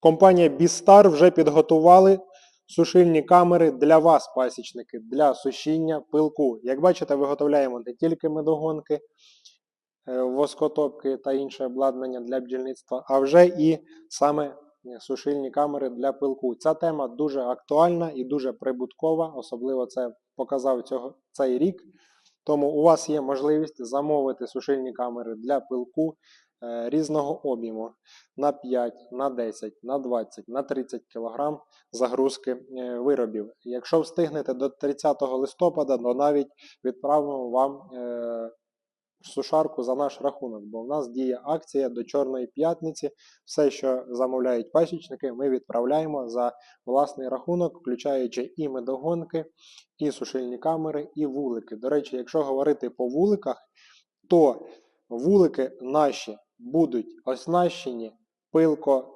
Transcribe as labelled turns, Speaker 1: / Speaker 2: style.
Speaker 1: Компанія Бістар вже підготували сушильні камери для вас, пасічники, для сушіння пилку. Як бачите, виготовляємо не тільки медогонки, е, воскотопки та інше обладнання для бджільництва, а вже і саме е, сушильні камери для пилку. Ця тема дуже актуальна і дуже прибуткова, особливо це показав цього, цей рік. Тому у вас є можливість замовити сушильні камери для пилку е, різного об'єму на 5, на 10, на 20, на 30 кг загрузки е, виробів. Якщо встигнете до 30 листопада, то навіть відправимо вам е, сушарку за наш рахунок, бо в нас діє акція до Чорної п'ятниці. Все, що замовляють пасічники, ми відправляємо за власний рахунок, включаючи і медогонки, і сушильні камери, і вулики. До речі, якщо говорити по вуликах, то вулики наші будуть оснащені пилко